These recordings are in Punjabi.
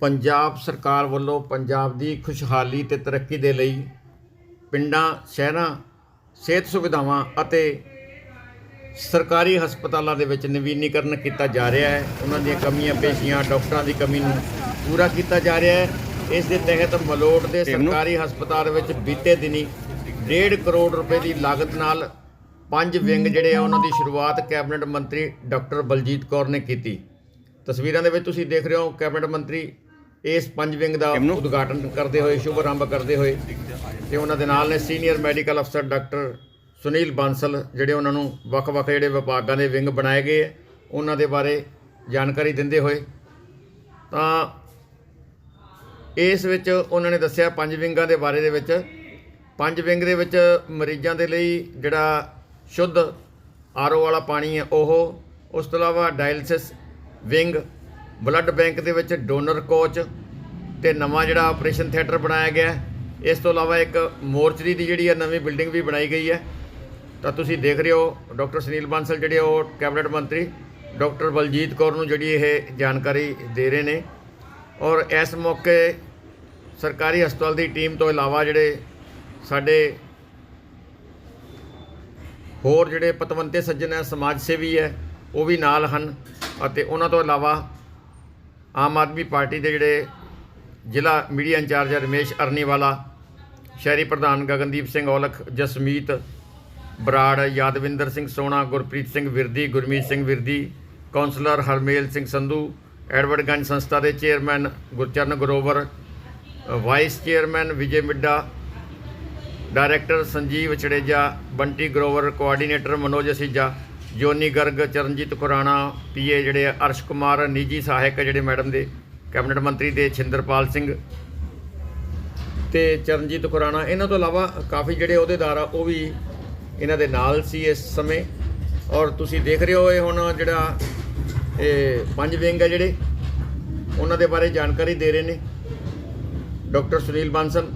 ਪੰਜਾਬ ਸਰਕਾਰ ਵੱਲੋਂ ਪੰਜਾਬ ਦੀ ਖੁਸ਼ਹਾਲੀ ਤੇ ਤਰੱਕੀ ਦੇ ਲਈ ਪਿੰਡਾਂ ਸ਼ਹਿਰਾਂ ਸਿਹਤ ਸੁਵਿਧਾਵਾਂ ਅਤੇ ਸਰਕਾਰੀ ਹਸਪਤਾਲਾਂ ਦੇ ਵਿੱਚ ਨਵੀਨੀਕਰਨ ਕੀਤਾ ਜਾ ਰਿਹਾ ਹੈ। ਉਹਨਾਂ ਦੀਆਂ ਕਮੀਆਂ ਪੇਸ਼ੀਆਂ ਡਾਕਟਰਾਂ ਦੀ ਕਮੀ ਨੂੰ ਪੂਰਾ ਕੀਤਾ ਜਾ ਰਿਹਾ ਹੈ। ਇਸ ਦੇ ਤਹਿਤ ਮਲੋਟ ਦੇ ਸਰਕਾਰੀ ਹਸਪਤਾਲ ਵਿੱਚ ਬੀਤੇ ਦਿਨੀ 1.5 ਕਰੋੜ ਰੁਪਏ ਦੀ ਲਾਗਤ ਨਾਲ ਪੰਜ ਵਿੰਗ ਜਿਹੜੇ ਆ ਉਹਨਾਂ ਦੀ ਸ਼ੁਰੂਆਤ ਕੈਬਨਿਟ ਮੰਤਰੀ ਡਾਕਟਰ ਬਲਜੀਤ ਕੌਰ ਨੇ ਕੀਤੀ। ਤਸਵੀਰਾਂ ਦੇ ਵਿੱਚ ਤੁਸੀਂ ਦੇਖ ਰਹੇ ਹੋ ਕੈਬਨਿਟ ਮੰਤਰੀ ਇਸ ਪੰਜ ਵਿੰਗ ਦਾ ਉਦਘਾਟਨ ਕਰਦੇ ਹੋਏ ਸ਼ੁਭ ਆਰੰਭ ਕਰਦੇ ਹੋਏ। ਤੇ ਉਹਨਾਂ ਦੇ ਨਾਲ ਨੇ ਸੀਨੀਅਰ ਮੈਡੀਕਲ ਅਫਸਰ ਡਾਕਟਰ ਸੁਨੀਲ ਬਾਂਸਲ ਜਿਹੜੇ ਉਹਨਾਂ ਨੂੰ ਵੱਖ-ਵੱਖ ਜਿਹੜੇ ਵਿਭਾਗਾਂ ਦੇ ਵਿੰਗ ਬਣਾਏ ਗਏ ਉਹਨਾਂ ਦੇ ਬਾਰੇ ਜਾਣਕਾਰੀ ਦਿੰਦੇ ਹੋਏ। ਤਾਂ ਇਸ ਵਿੱਚ ਉਹਨਾਂ ਨੇ ਦੱਸਿਆ ਪੰਜ ਵਿੰਗਾਂ ਦੇ ਬਾਰੇ ਦੇ ਵਿੱਚ ਪੰਜ ਵਿੰਗ ਦੇ ਵਿੱਚ ਮਰੀਜ਼ਾਂ ਦੇ ਲਈ ਜਿਹੜਾ ਸ਼ੁੱਧ ਆਰਓ ਵਾਲਾ ਪਾਣੀ ਹੈ ਉਹ ਉਸ ਤੋਂ ਇਲਾਵਾ ਡਾਇਲਿਸਿਸ ਵਿੰਗ ਬਲੱਡ ਬੈਂਕ ਦੇ ਵਿੱਚ ਡੋਨਰ ਕੋਚ ਤੇ ਨਵਾਂ ਜਿਹੜਾ ਆਪਰੇਸ਼ਨ ਥੀਏਟਰ ਬਣਾਇਆ ਗਿਆ ਇਸ ਤੋਂ ਇਲਾਵਾ ਇੱਕ ਮੋਰਚਰੀ ਦੀ ਜਿਹੜੀ ਹੈ, ਨਵੀਂ ਬਿਲਡਿੰਗ ਵੀ ਬਣਾਈ ਗਈ ਹੈ। ਤਾਂ ਤੁਸੀਂ ਦੇਖ ਰਹੇ ਹੋ ਡਾਕਟਰ ਸੁਨੀਲ ਬਾਂਸਲ, ਜਿਹੜੇ ਉਹ ਕੈਬਨਿਟ ਮੰਤਰੀ, ਡਾਕਟਰ ਬਲਜੀਤ ਕੌਰ ਨੂੰ ਜਿਹੜੀ ਇਹ ਜਾਣਕਾਰੀ ਦੇ ਰਹੇ ਨੇ। ਔਰ ਇਸ ਮੌਕੇ ਸਰਕਾਰੀ ਹਸਪਤਾਲ ਦੀ ਟੀਮ ਤੋਂ ਇਲਾਵਾ ਜਿਹੜੇ ਸਾਡੇ ਹੋਰ ਜਿਹੜੇ ਪਤਵੰਤੇ ਸੱਜਣ ਹੈ, ਸਮਾਜ ਸੇਵੀ ਹੈ, ਉਹ ਵੀ ਨਾਲ ਹਨ। ਅਤੇ ਉਹਨਾਂ ਤੋਂ ਇਲਾਵਾ ਆਮ ਆਦਮੀ ਪਾਰਟੀ ਦੇ ਜਿਹੜੇ ਜ਼ਿਲ੍ਹਾ ਮੀਡੀਆ ਇੰਚਾਰਜ ਰਮੇਸ਼ ਅਰਨੀਵਾਲਾ, ਸ਼ਹਿਰੀ ਪ੍ਰਧਾਨ ਗਗਨਦੀਪ ਸਿੰਘ ਔਲਖ, ਜਸਮੀਤ ਬਰਾੜ, ਯਾਦਵਿੰਦਰ ਸਿੰਘ ਸੋਣਾ ਗੁਰਪ੍ਰੀਤ ਸਿੰਘ ਵਿਰਦੀ, ਗੁਰਮੀਤ ਸਿੰਘ ਵਿਰਦੀ ਕਾਉਂਸਲਰ ਹਰਮੇਲ ਸਿੰਘ ਸੰਧੂ ਐਡਵਰਡਗੰਜ ਸੰਸਥਾ ਦੇ chairman Gurcharan Grover, vice chairman Vijay Midda, director Sanjeev Chareja Bunty Grover, coordinator Manoj Aseeja Johnny Garg, Charanjit Khurana PA ਜਿਹੜੇ ਅਰਸ਼ ਕੁਮਾਰ, ਨਿੱਜੀ ਸਹਾਇਕ ਜਿਹੜੇ ਮੈਡਮ ਦੇ, ਕੈਬਨਿਟ ਮੰਤਰੀ ਦੇ, ਛਿੰਦਰਪਾਲ ਸਿੰਘ ਤੇ ਚਰਨਜੀਤ ਖੁਰਾਣਾ ਇਹਨਾਂ ਤੋਂ ਇਲਾਵਾ ਕਾਫੀ ਜਿਹੜੇ ਅਹੁਦੇਦਾਰ ਆ, ਉਹ ਵੀ ਇਹਨਾਂ ਦੇ ਨਾਲ ਸੀ ਇਸ ਸਮੇਂ। ਔਰ ਤੁਸੀਂ ਦੇਖ ਰਹੇ ਹੋ ਇਹ ਹੁਣ ਜਿਹੜਾ ਇਹ ਪੰਜ ਵਿੰਗ ਆ ਜਿਹੜੇ, ਉਹਨਾਂ ਦੇ ਬਾਰੇ ਜਾਣਕਾਰੀ ਦੇ ਰਹੇ ਨੇ। ਡਾਕਟਰ ਸੁਨੀਲ ਬਾਂਸਲ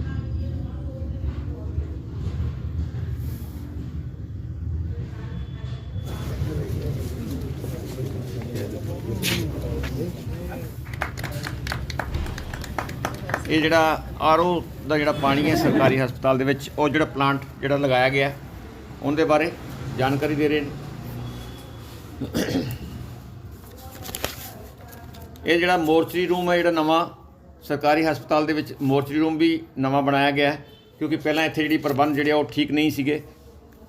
ਇਹ ਜਿਹੜਾ ਆਰਓ ਦਾ ਜਿਹੜਾ ਪਾਣੀ ਹੈ ਸਰਕਾਰੀ ਹਸਪਤਾਲ ਦੇ ਵਿੱਚ, ਉਹ ਜਿਹੜਾ ਪਲਾਂਟ ਜਿਹੜਾ ਲਗਾਇਆ ਗਿਆ, ਉਹਦੇ ਬਾਰੇ ਜਾਣਕਾਰੀ ਦੇ ਰਹੇ ਨੇ ਇਹ ਜਿਹੜਾ ਮੋਰਚਰੀ ਰੂਮ ਹੈ, ਜਿਹੜਾ ਨਵਾਂ ਸਰਕਾਰੀ ਹਸਪਤਾਲ ਦੇ ਵਿੱਚ ਮੋਰਚਰੀ ਰੂਮ ਵੀ ਨਵਾਂ ਬਣਾਇਆ ਗਿਆ ਹੈ, ਕਿਉਂਕਿ ਪਹਿਲਾਂ ਇੱਥੇ ਜਿਹੜੀ ਪ੍ਰਬੰਧ ਜਿਹੜੇ ਆ, ਉਹ ਠੀਕ ਨਹੀਂ ਸੀਗੇ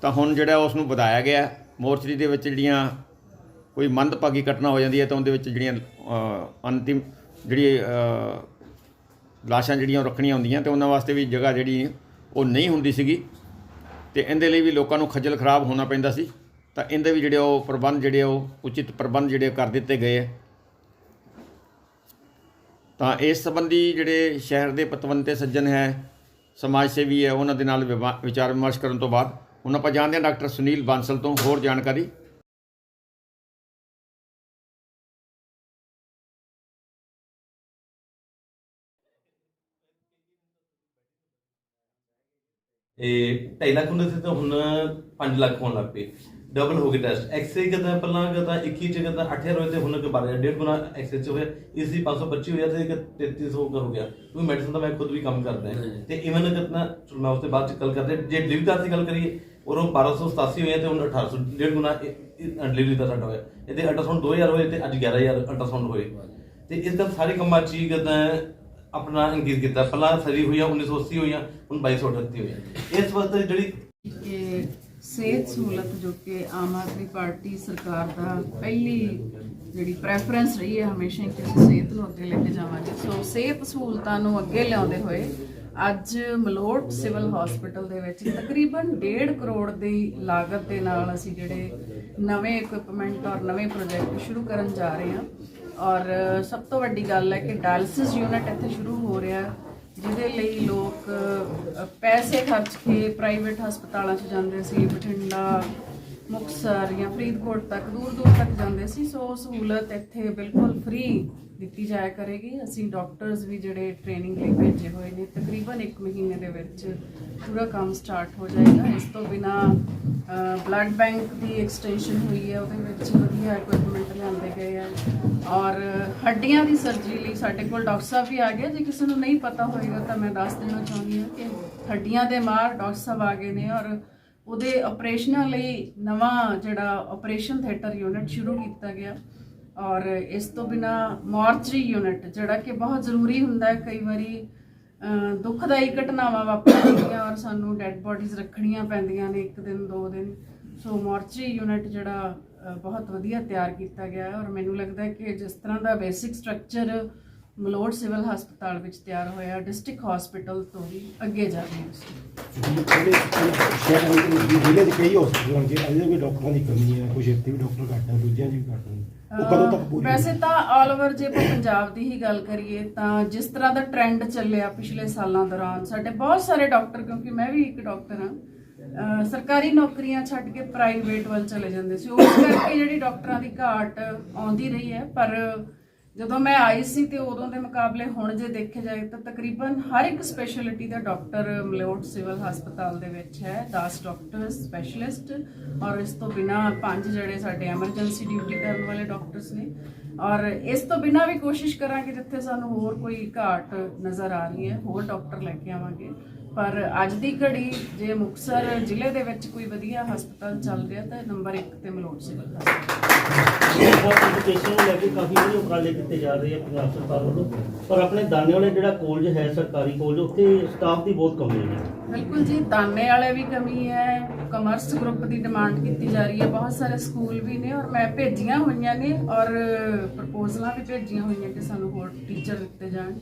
ਤਾਂ ਹੁਣ ਜਿਹੜਾ ਉਸ ਨੂੰ ਵਧਾਇਆ ਗਿਆ ਹੈ। ਮੋਰਚਰੀ ਦੇ ਵਿੱਚ ਜਿਹੜੀਆਂ ਕੋਈ ਮੰਦਭਾਗੀ ਘਟਨਾ ਹੋ ਜਾਂਦੀ ਹੈ, ਤਾਂ ਉਹਦੇ ਵਿੱਚ ਜਿਹੜੀਆਂ ਅੰਤਿਮ ਜਿਹੜੀ ਲਾਸ਼ਾਂ ਜਿਹੜੀਆਂ ਉਹ ਰੱਖਣੀਆਂ ਹੁੰਦੀਆਂ ਤੇ ਉਹਨਾਂ ਵਾਸਤੇ ਵੀ ਜਗ੍ਹਾ ਜਿਹੜੀ ਉਹ ਨਹੀਂ ਹੁੰਦੀ ਸੀਗੀ। ਤੇ ਇਹਦੇ ਲਈ ਵੀ ਲੋਕਾਂ ਨੂੰ ਖੱਜਲ ਖਰਾਬ ਹੋਣਾ ਪੈਂਦਾ ਸੀ। ਤਾਂ ਇਹਦੇ ਵੀ ਜਿਹੜੇ ਉਹ ਪ੍ਰਬੰਧ ਜਿਹੜੇ ਉਹ ਉਚਿਤ ਪ੍ਰਬੰਧ ਜਿਹੜੇ ਕਰ ਦਿੱਤੇ ਗਏ ਹੈ ਤਾਂ ਇਸ ਸੰਬੰਧੀ ਜਿਹੜੇ ਸ਼ਹਿਰ ਦੇ ਪਤਵੰਤੇ ਸੱਜਣ ਹੈ, ਸਮਾਜ ਸੇਵੀ ਹੈ, ਉਹਨਾਂ ਦੇ ਨਾਲ ਵਿਵਾ- ਵਿਚਾਰ ਵਿਮਰਸ਼ ਕਰਨ ਤੋਂ ਬਾਅਦ, ਹੁਣ ਆਪਾਂ ਜਾਣਦੇ ਹਾਂ ਡਾਕਟਰ ਸੁਨੀਲ ਬਾਂਸਲ ਤੋਂ ਹੋਰ ਜਾਣਕਾਰੀ। ਇਹ 2.5 ਲੱਖ ਹੁੰਦੇ ਸੀ ਤਾਂ ਹੁਣ 5 ਲੱਖ ਹੋਣ ਲੱਗ ਪਏ। ਡਬਲ ਹੋ ਗਏ ਟੈਸਟ ਐਕਸਰੇ ਕਰਦਾ ਪਹਿਲਾਂ ਕਰਦਾ 21 ਚ ਕਰਦਾ 8000 ਹੋਏ ਤੇ ਹੁਣ ਕਿ 12 ਡੇਢ ਗੁਣਾ ਐਕਸਰੇ ਚ ਹੋਇਆ। ਇਸ ਦੀ 525 ਹੋਇਆ ਤੇ ਇੱਕ 3300 ਕਰ ਹੋ ਗਿਆ। ਕਿਉਂਕਿ ਮੈਡੀਸਨ ਤਾਂ ਮੈਂ ਖੁਦ ਵੀ ਕੰਮ ਕਰਦਾ ਤੇ ਇਵਨ ਕਿਤਨਾ ਚਲੋ ਮੈਂ ਉਸ ਤੋਂ ਬਾਅਦ ਚ ਗੱਲ ਕਰਦੇ ਜੇ ਡਿਲੀਵਰੀ ਦਾ ਦੀ ਗੱਲ ਕਰੀਏ ਉਰੋਂ 1287 ਹੋਇਆ ਤੇ ਹੁਣ 1800 ਡੇਢ ਗੁਣਾ ਡਿਲੀਵਰੀ ਦਾ ਸਾਡਾ ਹੋਇਆ। ਇਹਦੇ ਅਲਟਰਾਸਾਊਂਡ 2000 ਹੋਏ ਤੇ ਅੱਜ 11000 ਅਲਟਰਾਸਾਊਂਡ ਹੋਏ। ਤੇ ਇਸ ਦਾ ਸਾਰੇ ਕੰਮਾਂ ਚ ਹੀ ਕਰਦਾ ਆਪਣਾ ਇੰਕਰੀਜ਼ ਕੀਤਾ। ਪਹਿਲਾਂ ਸਰੀ ਹੋਈਆਂ 1980 ਹੋਈਆਂ ਹੁਣ 2238 ਹੋਈਆਂ ਇਸ ਵਾਸਤੇ ਜਿਹੜੀ ਕਿ ਸਿਹਤ ਸਹੂਲਤ ਜੋ ਕਿ ਆਮ ਆਦਮੀ ਪਾਰਟੀ ਸਰਕਾਰ ਦਾ ਪਹਿਲੀ ਜਿਹੜੀ ਪ੍ਰੈਫਰੈਂਸ ਰਹੀ ਹੈ, ਹਮੇਸ਼ਾ ਕਿ ਅਸੀਂ ਸਿਹਤ ਨੂੰ ਅੱਗੇ ਲੈ ਕੇ ਜਾਵਾਂਗੇ। ਸੋ ਸਿਹਤ ਸਹੂਲਤਾਂ ਨੂੰ ਅੱਗੇ ਲਿਆਉਂਦੇ ਹੋਏ ਅੱਜ ਮਲੋਟ ਸਿਵਲ ਹਸਪੀਟਲ ਦੇ ਵਿੱਚ ਤਕਰੀਬਨ 1.5 ਕਰੋੜ ਦੀ ਲਾਗਤ ਦੇ ਨਾਲ ਅਸੀਂ ਜਿਹੜੇ ਨਵੇਂ ਇਕਵਿਪਮੈਂਟ ਔਰ ਨਵੇਂ ਪ੍ਰੋਜੈਕਟ ਸ਼ੁਰੂ ਕਰਨ ਜਾ ਰਹੇ ਹਾਂ। ਔਰ ਸਭ ਤੋਂ ਵੱਡੀ ਗੱਲ ਹੈ ਕਿ ਡਾਇਲਿਸਿਸ ਯੂਨਿਟ ਇੱਥੇ ਸ਼ੁਰੂ ਹੋ ਰਿਹਾ ਜਿਹਦੇ ਲਈ ਲੋਕ ਪੈਸੇ ਖਰਚ ਕੇ ਪ੍ਰਾਈਵੇਟ ਹਸਪਤਾਲਾਂ 'ਚ ਜਾਂਦੇ ਸੀ, ਬਠਿੰਡਾ ਮੁਕਤਸਰ ਜਾਂ ਫਰੀਦਕੋਟ ਤੱਕ, ਦੂਰ ਦੂਰ ਤੱਕ ਜਾਂਦੇ ਸੀ, ਸੋ ਉਹ ਸਹੂਲਤ ਇੱਥੇ ਬਿਲਕੁਲ ਫ੍ਰੀ ਦਿੱਤੀ ਜਾਇਆ ਕਰੇਗੀ। ਅਸੀਂ ਡਾਕਟਰਸ ਵੀ ਜਿਹੜੇ ਟ੍ਰੇਨਿੰਗ ਲਈ ਭੇਜੇ ਹੋਏ ਨੇ, ਤਕਰੀਬਨ 1 ਮਹੀਨੇ ਦੇ ਵਿੱਚ ਪੂਰਾ ਕੰਮ ਸਟਾਰਟ ਹੋ ਜਾਏਗਾ। ਇਸ ਤੋਂ ਬਿਨਾ ਬਲੱਡ ਬੈਂਕ ਦੀ ਐਕਸਟੈਂਸ਼ਨ ਹੋਈ ਹੈ, ਉਹਦੇ ਵਿੱਚ ਵਧੀਆ ਇਕਵਿਪਮੈਂਟ ਲਿਆਂਦੇ ਗਏ ਆ। ਔਰ ਹੱਡੀਆਂ ਦੀ ਸਰਜਰੀ ਲਈ ਸਾਡੇ ਕੋਲ ਡਾਕਟਰ ਸਾਹਿਬ ਵੀ ਆ ਗਏ। ਜੇ ਕਿਸੇ ਨੂੰ ਨਹੀਂ ਪਤਾ ਹੋਏਗਾ ਤਾਂ ਮੈਂ ਦੱਸ ਦੇਣਾ ਚਾਹੁੰਦੀ ਹਾਂ ਕਿ ਹੱਡੀਆਂ ਦੇ ਮਾਰ ਡਾਕਟਰ ਸਾਹਿਬ ਆ ਗਏ ਨੇ ਔਰ ਉਹਦੇ ਆਪਰੇਸ਼ਨਾਂ ਲਈ ਨਵਾਂ ਜਿਹੜਾ ਆਪਰੇਸ਼ਨ ਥੀਏਟਰ ਯੂਨਿਟ ਸ਼ੁਰੂ ਕੀਤਾ ਗਿਆ ਔਰ ਇਸ ਤੋਂ ਬਿਨਾ ਮੋਰਚਰੀ ਯੂਨਿਟ ਜਿਹੜਾ ਕਿ ਬਹੁਤ ਜ਼ਰੂਰੀ ਹੁੰਦਾ ਹੈ ਕਈ ਵਾਰੀ ਅਹ, ਦੁਖਦਾਈ ਘਟਨਾਵਾਂ ਵਾਪਰਦੀਆਂ ਔਰ ਸਾਨੂੰ ਡੈੱਡ ਬੋਡੀਜ਼ ਰੱਖਣੀਆਂ ਪੈਂਦੀਆਂ ਨੇ ਇੱਕ ਦਿਨ ਦੋ ਦਿਨ। ਸੋ ਮੋਰਚਰੀ ਯੂਨਿਟ ਜਿਹੜਾ ਬਹੁਤ ਵਧੀਆ ਤਿਆਰ ਕੀਤਾ ਗਿਆ ਹੈ ਔਰ ਮੈਨੂੰ ਲੱਗਦਾ ਹੈ ਕਿ ਜਿਸ ਤਰ੍ਹਾਂ ਦਾ ਬੇਸਿਕ ਸਟਰਕਚਰ ਮਲੋੜ ਸਿਵਲ ਹਸਪਤਾਲ ਵਿੱਚ ਤਿਆਰ ਹੋਇਆ ਡਿਸਟ੍ਰਿਕਟ ਹਸਪੀਟਲ ਤੋਂ ਵੀ ਅੱਗੇ ਜਾ ਰਹੀ ਹੈ ਜਿਹੜੇ ਸ਼ਹਿਰਾਂ ਦੇ ਜ਼ਿਲ੍ਹੇ ਦੇ ਕਈ ਹਸਪਤਾਲਾਂ 'ਚ ਅਜੇ ਵੀ ਡਾਕਟਰਾਂ ਦੀ ਕਮੀ ਹੈ ਕੁਝ ਇੱਥੇ ਵੀ ਡਾਕਟਰ ਘੱਟ ਹੈ ਦੂਜਿਆਂ 'ਚ ਵੀ ਘੱਟ ਹੈ ਉਹ ਕਦੋਂ ਤੱਕ ਅਹ ਪੂਰੀ ਵੈਸੇ ਤਾਂ ਆਲ ਓਵਰ ਜੇ ਆਪਾਂ ਪੰਜਾਬ ਦੀ ਹੀ ਗੱਲ ਕਰੀਏ ਤਾਂ ਜਿਸ ਤਰ੍ਹਾਂ ਦਾ ਟ੍ਰੈਂਡ ਚੱਲਿਆ ਪਿਛਲੇ ਸਾਲਾਂ ਦੌਰਾਨ ਸਾਡੇ ਬਹੁਤ ਸਾਰੇ ਡਾਕਟਰ ਕਿਉਂਕਿ ਮੈਂ ਵੀ ਇੱਕ ਡਾਕਟਰ ਹਾਂ ਅਹ ਸਰਕਾਰੀ ਨੌਕਰੀਆਂ ਛੱਡ ਕੇ ਪ੍ਰਾਈਵੇਟ ਵੱਲ ਚਲੇ ਜਾਂਦੇ ਸੀ। ਉਸ ਕਰਕੇ ਜਿਹੜੀ ਡਾਕਟਰਾਂ ਦੀ ਘਾਟ ਆਉਂਦੀ ਰਹੀ ਹੈ ਪਰ ਜਦੋਂ ਮੈਂ ਆਈ ਸੀ ਤੇ ਉਦੋਂ ਦੇ ਮੁਕਾਬਲੇ ਹੁਣ ਜੇ ਦੇਖੇ ਜਾਏ ਤਾਂ ਤਕਰੀਬਨ ਹਰ ਇੱਕ ਸਪੈਸ਼ਲਿਟੀ ਦਾ ਡਾਕਟਰ ਮਲੋਟ ਸਿਵਲ ਹਸਪਤਾਲ ਦੇ ਵਿੱਚ ਹੈ 10 ਡਾਕਟਰ ਸਪੈਸ਼ਲਿਸਟ ਔਰ ਇਸ ਤੋਂ ਬਿਨਾ ਪੰਜ ਜਿਹੜੇ ਸਾਡੇ ਐਮਰਜੈਂਸੀ ਡਿਊਟੀ ਕਰਨ ਵਾਲੇ ਡਾਕਟਰਸ ਨੇ। ਔਰ ਇਸ ਤੋਂ ਬਿਨਾ ਵੀ ਕੋਸ਼ਿਸ਼ ਕਰਾਂਗੇ ਜਿੱਥੇ ਸਾਨੂੰ ਹੋਰ ਕੋਈ ਘਾਟ ਨਜ਼ਰ ਆ ਰਹੀ ਹੈ, ਹੋਰ ਡਾਕਟਰ ਲੈ ਕੇ ਆਵਾਂਗੇ। ਪਰ ਅੱਜ ਦੀ ਘੜੀ ਜੇ ਮੁਕਤਸਰ ਜ਼ਿਲ੍ਹੇ ਦੇ ਵਿੱਚ ਕੋਈ ਵਧੀਆ ਹਸਪਤਾਲ ਚੱਲ ਰਿਹਾ ਤਾਂ ਨੰਬਰ 1 ਤੇ ਮਲੋਟ ਸਿਵਲ ਹਸਪਤਾਲ। ਐਜੂਕੇਸ਼ਨ ਨੂੰ ਲੈ ਕੇ ਕਾਫੀ ਵਧੀਆ ਉਪਰਾਲੇ ਕੀਤੇ ਜਾ ਰਹੇ ਆ ਪੰਜਾਬ ਸਰਕਾਰ ਵੱਲੋਂ। ਪਰ ਆਪਣੇ ਦਾਨੇ ਵਾਲੇ ਜਿਹੜਾ ਕਾਲਜ ਹੈ, ਸਰਕਾਰੀ ਕਾਲਜ ਉੱਥੇ ਸਟਾਫ ਦੀ ਬਹੁਤ ਕਮੀ ਹੈ। ਬਿਲਕੁਲ ਜੀ ਤਾਨੇ ਵਾਲੇ ਵੀ ਕਮੀ ਹੈ ਕਮਰਸ ਗਰੁੱਪ ਦੀ ਡਿਮਾਂਡ ਕੀਤੀ ਜਾ ਰਹੀ ਹੈ, ਬਹੁਤ ਸਾਰੇ ਸਕੂਲ ਵੀ ਨੇ ਔਰ ਮੈਂ ਭੇਜੀਆਂ ਹੋਈਆਂ ਨੇ ਔਰ ਪ੍ਰਪੋਜ਼ਲਾਂ ਵੀ ਭੇਜੀਆਂ ਹੋਈਆਂ ਕਿ ਸਾਨੂੰ ਹੋਰ ਟੀਚਰ ਦਿੱਤੇ ਜਾਣ।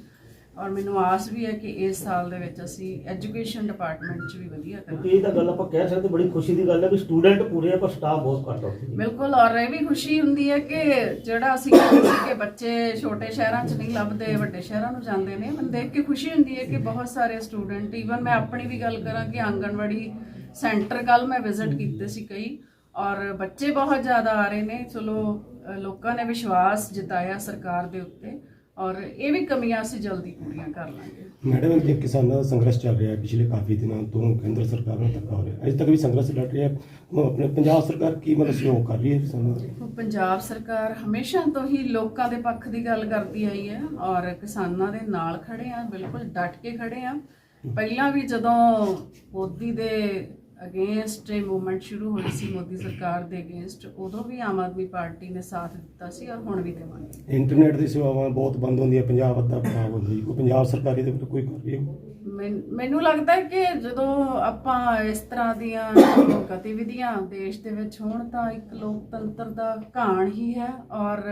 ਔਰ ਮੈਨੂੰ ਆਸ ਵੀ ਹੈ ਕਿ ਇਸ ਸਾਲ ਦੇ ਵਿੱਚ ਅਸੀਂ ਐਜੂਕੇਸ਼ਨ ਡਿਪਾਰਟਮੈਂਟ 'ਚ ਵੀ ਵਧੀਆ ਕਰਾਂਗੇ। ਇਹ ਤਾਂ ਗੱਲ ਆਪਾਂ ਕਹਿ ਸਕਦੇ ਬੜੀ ਖੁਸ਼ੀ ਦੀ ਗੱਲ ਹੈ ਵੀ ਸਟੂਡੈਂਟ ਪੂਰੇ ਆ ਪਰ ਸਟਾਫ ਬਹੁਤ ਘੱਟ ਆ ਬਿਲਕੁਲ ਔਰ ਇਹ ਵੀ ਖੁਸ਼ੀ ਹੁੰਦੀ ਹੈ ਕਿ ਜਿਹੜਾ ਅਸੀਂ ਕਹਿੰਦੇ ਸੀ ਕਿ ਬੱਚੇ ਛੋਟੇ ਸ਼ਹਿਰਾਂ 'ਚ ਨਹੀਂ ਲੱਭਦੇ ਵੱਡੇ ਸ਼ਹਿਰਾਂ ਨੂੰ ਜਾਂਦੇ ਨੇ ਮੈਨੂੰ ਦੇਖ ਕੇ ਖੁਸ਼ੀ ਹੁੰਦੀ ਹੈ ਕਿ ਬਹੁਤ ਸਾਰੇ ਸਟੂਡੈਂਟ ਈਵਨ ਮੈਂ ਆਪਣੀ ਵੀ ਗੱਲ ਕਰਾਂ ਕਿ ਆਂਗਣਵਾੜੀ ਸੈਂਟਰ ਕੱਲ ਮੈਂ ਵਿਜ਼ਿਟ ਕੀਤੇ ਸੀ ਕਈ ਔਰ ਬੱਚੇ ਬਹੁਤ ਜ਼ਿਆਦਾ ਆ ਰਹੇ ਨੇ। ਚਲੋ ਲੋਕਾਂ ਨੇ ਵਿਸ਼ਵਾਸ ਜਤਾਇਆ ਸਰਕਾਰ ਦੇ ਉੱਤੇ। ਔਰ ਇਹ ਵੀ ਕਮੀਆਂ ਅਸੀਂ ਜਲਦੀ ਪੂਰੀਆਂ ਕਰ ਲਾਂਗੇ। ਮੈਡਮ ਇਹ ਕਿਸਾਨਾਂ ਦਾ ਸੰਘਰਸ਼ ਚੱਲ ਰਿਹਾ ਹੈ ਪਿਛਲੇ ਕਾਫੀ ਦਿਨਾਂ ਤੋਂ ਕੇਂਦਰ ਸਰਕਾਰ ਨਾਲ ਧੱਕਾ ਹੋ ਰਿਹਾ ਹੈ ਅਜੇ ਤੱਕ ਵੀ ਸੰਘਰਸ਼ ਲੜ ਰਿਹਾ ਹੈ। ਉਹ ਆਪਣੇ ਪੰਜਾਬ ਸਰਕਾਰ ਕੀ ਮਤਲਬ ਸਹਿਯੋਗ ਕਰ ਰਹੀ ਹੈ ਕਿਸਾਨਾਂ ਦਾ? ਦੇਖੋ ਪੰਜਾਬ ਸਰਕਾਰ ਹਮੇਸ਼ਾ ਤੋਂ ਹੀ ਲੋਕਾਂ ਦੇ ਪੱਖ ਦੀ ਗੱਲ ਕਰਦੀ ਆਈ ਹੈ ਔਰ ਕਿਸਾਨਾਂ ਦੇ ਨਾਲ ਖੜੇ ਆ ਬਿਲਕੁਲ ਡਟ ਕੇ ਖੜੇ ਆ। ਪਹਿਲਾਂ ਵੀ ਜਦੋਂ ਮੋਦੀ ਦੇ ਅਗੇਂਸਟ ਇਹ ਮੂਵਮੈਂਟ ਸ਼ੁਰੂ ਹੋਈ ਸੀ ਮੋਦੀ ਸਰਕਾਰ ਦੇ ਅਗੇਂਸਟ ਉਦੋਂ ਵੀ ਆਮ ਆਦਮੀ ਪਾਰਟੀ ਨੇ ਸਾਥ ਦਿੱਤਾ ਸੀ ਔਰ ਹੁਣ ਵੀ ਦੇਵਾਂਗੇ। ਇੰਟਰਨੈਟ ਦੀ ਸੇਵਾਵਾਂ ਬਹੁਤ ਬੰਦ ਹੁੰਦੀਆਂ ਪੰਜਾਬ ਅੱਧਾ ਖਰਾਬ ਹੋ ਜੀ। ਕੋਈ ਪੰਜਾਬ ਸਰਕਾਰ ਇਹਦੇ ਉੱਤੇ ਕੋਈ ਕਰ ਰਹੀ ਹੈ? ਮੈਨ- ਮੈਨੂੰ ਲੱਗਦਾ ਹੈ ਕਿ ਜਦੋਂ ਆਪਾਂ ਇਸ ਤਰ੍ਹਾਂ ਦੀਆਂ ਗਤੀਵਿਧੀਆਂ ਦੇਸ਼ ਦੇ ਵਿੱਚ ਹੋਣ ਤਾਂ ਇੱਕ ਲੋਕਤੰਤਰ ਦਾ ਘਾਣ ਹੀ ਹੈ ਔਰ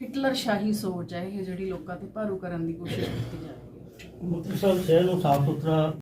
ਹਿਟਲਰ ਸ਼ਾਹੀ ਸੋਚ ਹੈ ਇਹ ਜਿਹੜੀ ਲੋਕਾਂ ਤੇ ਭਾਰੂ ਕਰਨ ਦੀ ਕੋਸ਼ਿਸ਼ ਕੀਤੀ ਜਾ ਰਹੀ ਹੈ। ਮੁਕਤਸਰ ਸ਼ਹਿਰ ਨੂੰ ਸਾਫ਼ ਸੁਥਰਾ